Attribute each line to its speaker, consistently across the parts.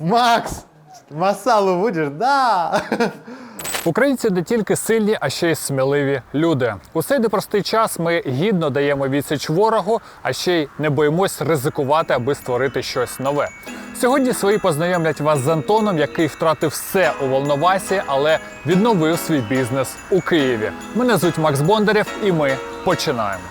Speaker 1: Макс, масалу будеш? Да.
Speaker 2: Українці не тільки сильні, а ще й сміливі люди. У цей непростий час ми гідно даємо відсіч ворогу, а ще й не боїмось ризикувати, аби створити щось нове. Сьогодні свої познайомлять вас з Антоном, який втратив все у Волновасі, але відновив свій бізнес у Києві. Мене звуть Макс Бондарєв, і ми починаємо.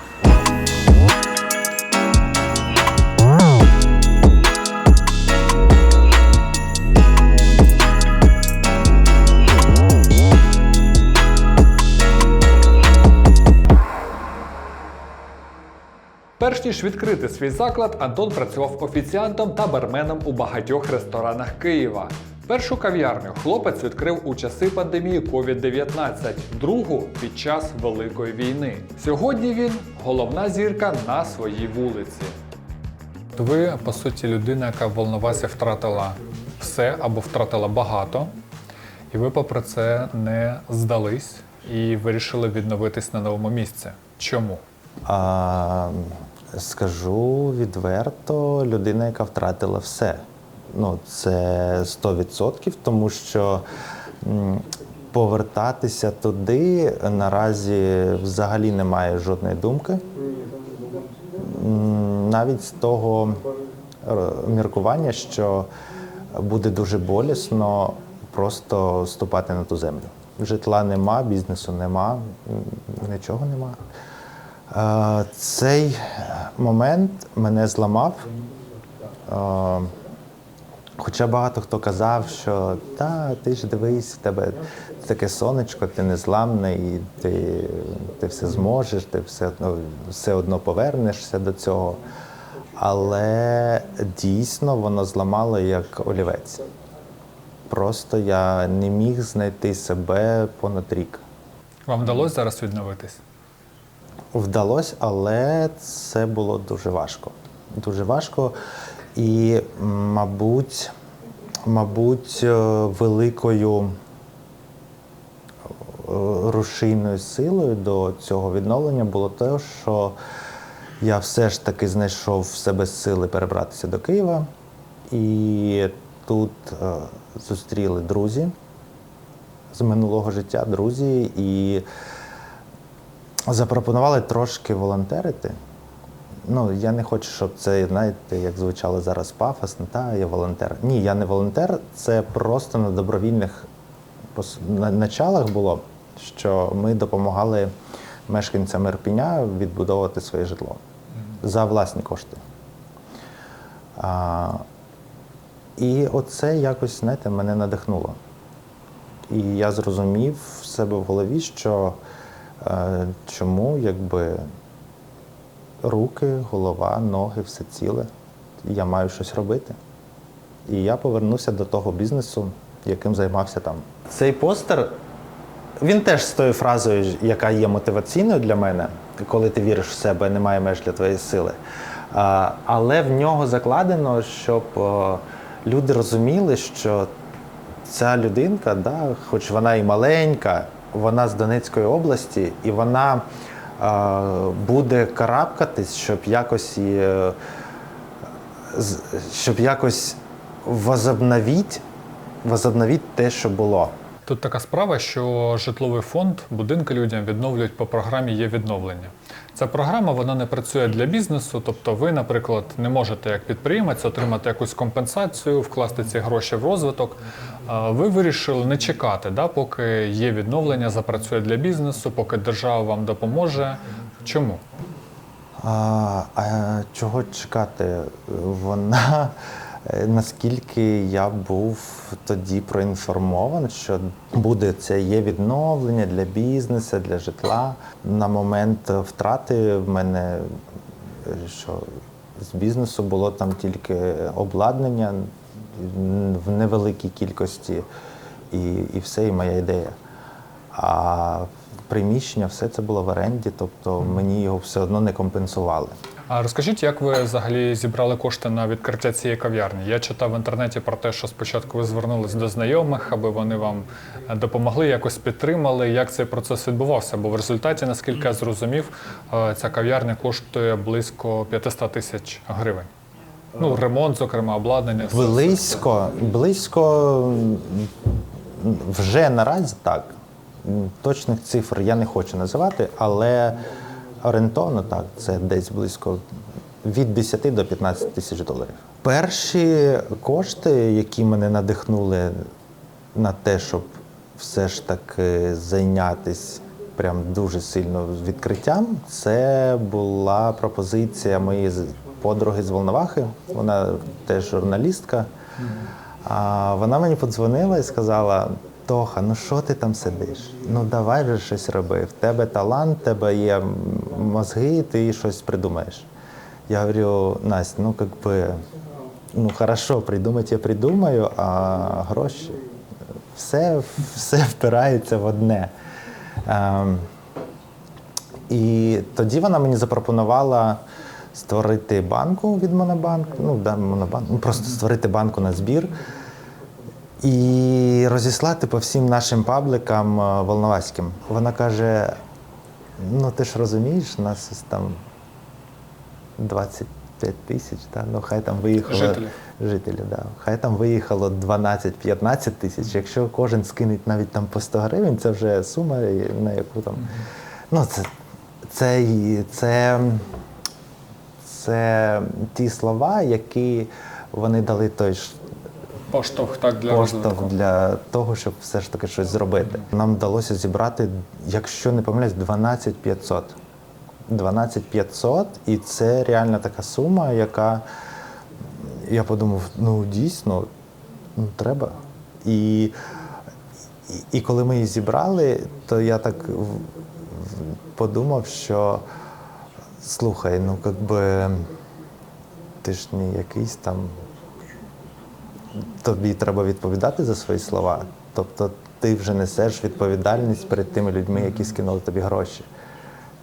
Speaker 2: Перш ніж відкрити свій заклад, Антон працював офіціантом та барменом у багатьох ресторанах Києва. Першу кав'ярню хлопець відкрив у часи пандемії COVID-19, другу під час Великої війни. Сьогодні він головна зірка на своїй вулиці. Ви, по суті, людина, яка в Волновасі втратила все або втратила багато, і ви, попри це, не здались і вирішили відновитись на новому місці. Чому?
Speaker 1: А, скажу відверто, людина, яка втратила все. Ну, це 100%, тому що повертатися туди наразі взагалі немає жодної думки. Навіть з того е, міркування, що буде дуже болісно просто ступати на ту землю. Житла нема, бізнесу нема, нічого нема. Е, Цей момент мене зламав. Е, Хоча багато хто казав, що та, ти ж дивись, в тебе таке сонечко, ти незламний, ти, ти все зможеш, ти все одно, все одно повернешся до цього. Але дійсно воно зламало як олівець. Просто я не міг знайти себе понад рік.
Speaker 2: Вам вдалося зараз відновитись?
Speaker 1: Вдалося, але це було дуже важко. Дуже важко. І, мабуть, мабуть, е, великою е, рушійною силою до цього відновлення було те, що я все ж таки знайшов в себе сили перебратися до Києва. І тут е, зустріли друзі з минулого життя, друзі, і запропонували трошки волонтерити. Ну, я не хочу, щоб це, знаєте, як звучало зараз пафосно, та я волонтер. Ні, я не волонтер, це просто на добровільних началах було, що ми допомагали мешканцям Ірпіня відбудовувати своє житло за власні кошти. А, і оце якось, знаєте, мене надихнуло. І я зрозумів в себе в голові, що чому якби руки, голова, ноги, все ціле. Я маю щось робити. І я повернувся до того бізнесу, яким займався там. Цей постер, він теж з тою фразою, яка є мотиваційною для мене, коли ти віриш в себе, немає меж для твоєї сили. Але в нього закладено, щоб е, люди розуміли, що ця людинка, да, хоч вона і маленька, вона з Донецької області, і вона е, буде карабкатись, щоб якось, е, щоб якось возобновіть, возобновіть те, що було.
Speaker 2: Тут така справа, що житловий фонд будинки людям відновлюють по програмі є відновлення. Ця програма вона не працює для бізнесу, тобто ви, наприклад, не можете як підприємець отримати якусь компенсацію, вкласти ці гроші в розвиток. Ви вирішили не чекати, да, поки є відновлення, запрацює для бізнесу, поки держава вам допоможе. Чому?
Speaker 1: А, а чого чекати? Вона, наскільки я був тоді проінформований, що буде це є відновлення для бізнесу, для житла. На момент втрати в мене е, що з бізнесу було там тільки обладнання в невеликій кількості, і, і все, і моя ідея. А приміщення, все це було в оренді, тобто мені його все одно не компенсували.
Speaker 2: А розкажіть, як ви взагалі зібрали кошти на відкриття цієї кав'ярні? Я читав в інтернеті про те, що спочатку ви звернулись до знайомих, аби вони вам е, допомогли, якось підтримали. Як цей процес відбувався? Бо в результаті, наскільки я зрозумів, е, ця кав'ярня коштує близько 500 тисяч гривень. Ну, ремонт, зокрема, обладнання.
Speaker 1: Близько, близько вже наразі так. Точних цифр я не хочу називати, але орієнтовно так, це десь близько від 10 до 15 тисяч доларів. Перші кошти, які мене надихнули на те, щоб все ж таки зайнятися прям дуже сильно відкриттям, це була пропозиція моєї подруги з Волновахи. Вона теж журналістка. А вона мені подзвонила і сказала: Тоха, ну що ти там сидиш? Ну давай же щось роби. В тебе талант, в тебе є мозги, ти щось придумаєш. Я говорю, Настя, ну бы, ну хорошо, придумать я придумаю, а гроші. Все, все впирається в одне. Ем, і тоді вона мені запропонувала створити банку від Монобанк. Ну, да, Монобанк, ну просто створити банку на збір і розіслати по всім нашим пабликам е, волноваським. Вона каже: ну ти ж розумієш, у нас ось там 25 тисяч, та? ну хай там виїхало.
Speaker 2: Жителів.
Speaker 1: Жителів, да. Хай там виїхало 12-15 тисяч. Якщо кожен скинеть навіть там по 100 гривень, це вже сума, на яку там. Ну, це, це, це, це ті слова, які вони дали той
Speaker 2: Поштовх так для
Speaker 1: поштовх
Speaker 2: розвитку.
Speaker 1: для того, щоб все ж таки щось зробити. Нам вдалося зібрати, якщо не помиляюсь, 12 500. 12 500, і це реально така сума, яка я подумав, ну дійсно, ну треба. І, і, і коли ми її зібрали, то я так подумав, що слухай, ну як би ти ж не якийсь там тобі треба відповідати за свої слова. Тобто ти вже несеш відповідальність перед тими людьми, які скинули тобі гроші.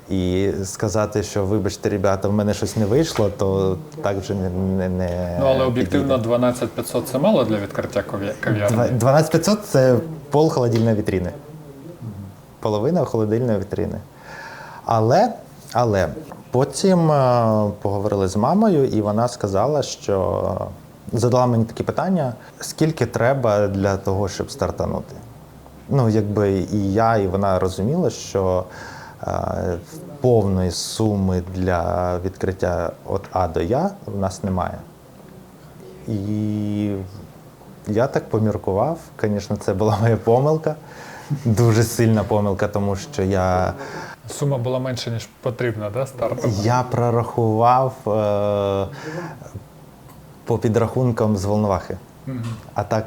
Speaker 1: І сказати, що вибачте, ребята, в мене щось не вийшло, то так вже не. не, не
Speaker 2: Ну, але об'єктивно
Speaker 1: підійде.
Speaker 2: 12 500 це мало для відкриття кав'я- кав'ярні.
Speaker 1: 12500 це пол холодильної вітрини. Половина холодильної вітрини. Але, але потім е, поговорили з мамою, і вона сказала, що задала мені такі питання: скільки треба для того, щоб стартанути? Ну, якби і я, і вона розуміла, що е, повної суми для відкриття від А до Я в нас немає. І я так поміркував. Звісно, це була моя помилка. Дуже сильна помилка, тому що я,
Speaker 2: Сума була менше, ніж потрібна, да, стартом?
Speaker 1: я прорахував е, по підрахункам з Волновахи. А так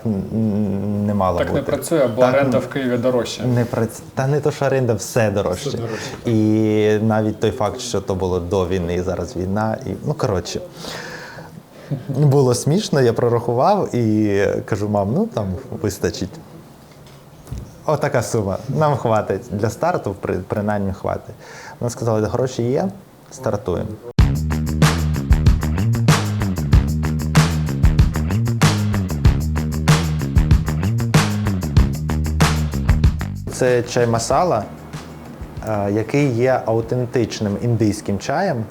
Speaker 1: не мало
Speaker 2: Так
Speaker 1: бути.
Speaker 2: не працює, бо
Speaker 1: Так,
Speaker 2: оренда в Києві дорожча.
Speaker 1: Не прац... Та не то, що оренда, все дорожче.
Speaker 2: Все дорожче.
Speaker 1: І навіть той факт, що то було до війни, і зараз війна. І... Ну, коротше. Було смішно, я прорахував і кажу, мам, ну там вистачить. Отака сума. Нам хватить. Для старту, принаймні, хватить. Вона сказала, гроші є, стартуємо. Це чай масала, е, який є аутентичним індійським чаєм.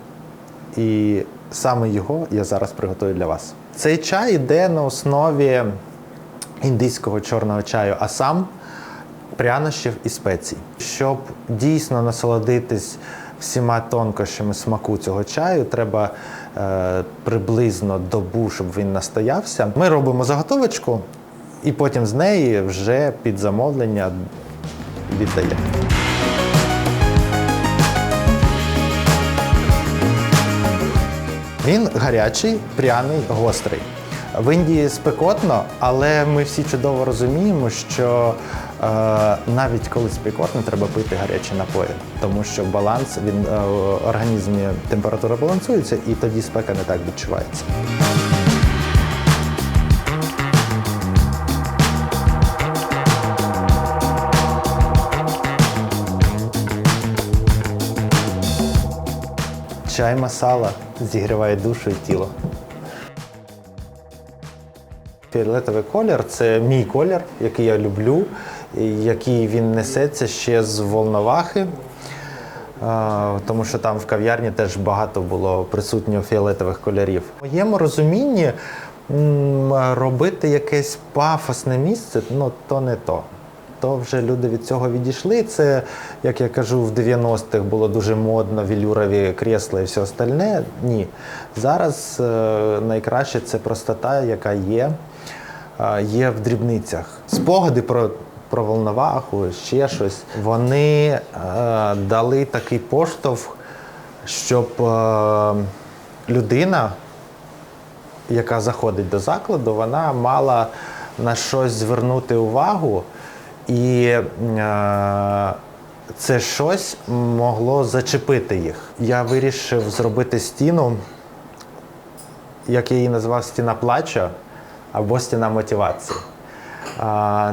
Speaker 1: І саме його я зараз приготую для вас. Цей чай йде на основі індійського чорного чаю асам, прянощів і спецій. Щоб дійсно насолодитись всіма тонкощами смаку цього чаю, треба е, приблизно добу, щоб він настоявся. Ми робимо заготовочку, і потім з неї вже під замовлення віддаємо. Він гарячий, пряний, гострий. В Індії спекотно, але ми всі чудово розуміємо, що е, навіть коли спекотно, треба пити гарячі напої, тому що баланс він е, в організмі температура балансується, і тоді спека не так відчувається. Чай масала зігріває душу і тіло. Фіолетовий колір це мій колір, який я люблю, який він несеться ще з волновахи. Тому що там в кав'ярні теж багато було присутньо фіолетових кольорів. В моєму розумінні робити якесь пафосне місце, ну то не то. То вже люди від цього відійшли. Це, як я кажу, в 90-х було дуже модно, вілюрові крісла і все остальне. Ні. Зараз е, найкраще це простота, яка є, е, є в дрібницях. Спогади про, про Волноваху, ще щось. Вони е, дали такий поштовх, щоб е, людина яка заходить до закладу, вона мала на щось звернути увагу, і е, це щось могло зачепити їх. Я вирішив зробити стіну, як я її назвав стіна плача або стіна мотивації.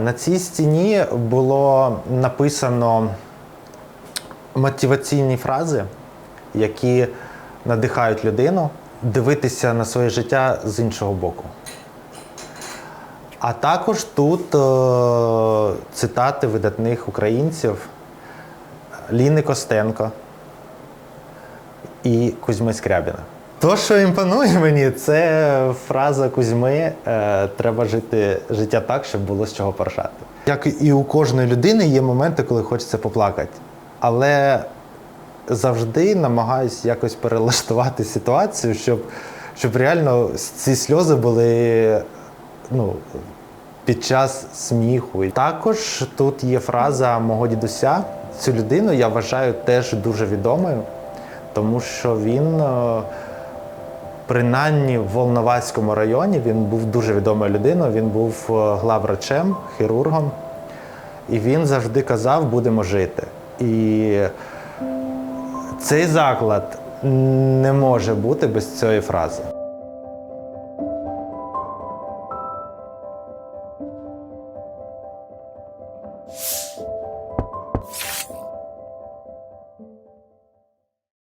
Speaker 1: На цій стіні було написано мотиваційні фрази, які надихають людину дивитися на своє життя з іншого боку. А також тут е, цитати видатних українців Ліни Костенко і Кузьми Скрябіна. То, що імпонує мені, це фраза Кузьми е, треба жити життя так, щоб було з чого поржати. Як і у кожної людини є моменти, коли хочеться поплакати. Але завжди намагаюся якось перелаштувати ситуацію, щоб, щоб реально ці сльози були ну, під час сміху. Також тут є фраза мого дідуся. Цю людину я вважаю теж дуже відомою, тому що він, е, принаймні в Волноваському районі, він був дуже відомою людиною. Він був е, главврачем, хірургом. І він завжди казав, будемо жити. І цей заклад не може бути без цієї фрази.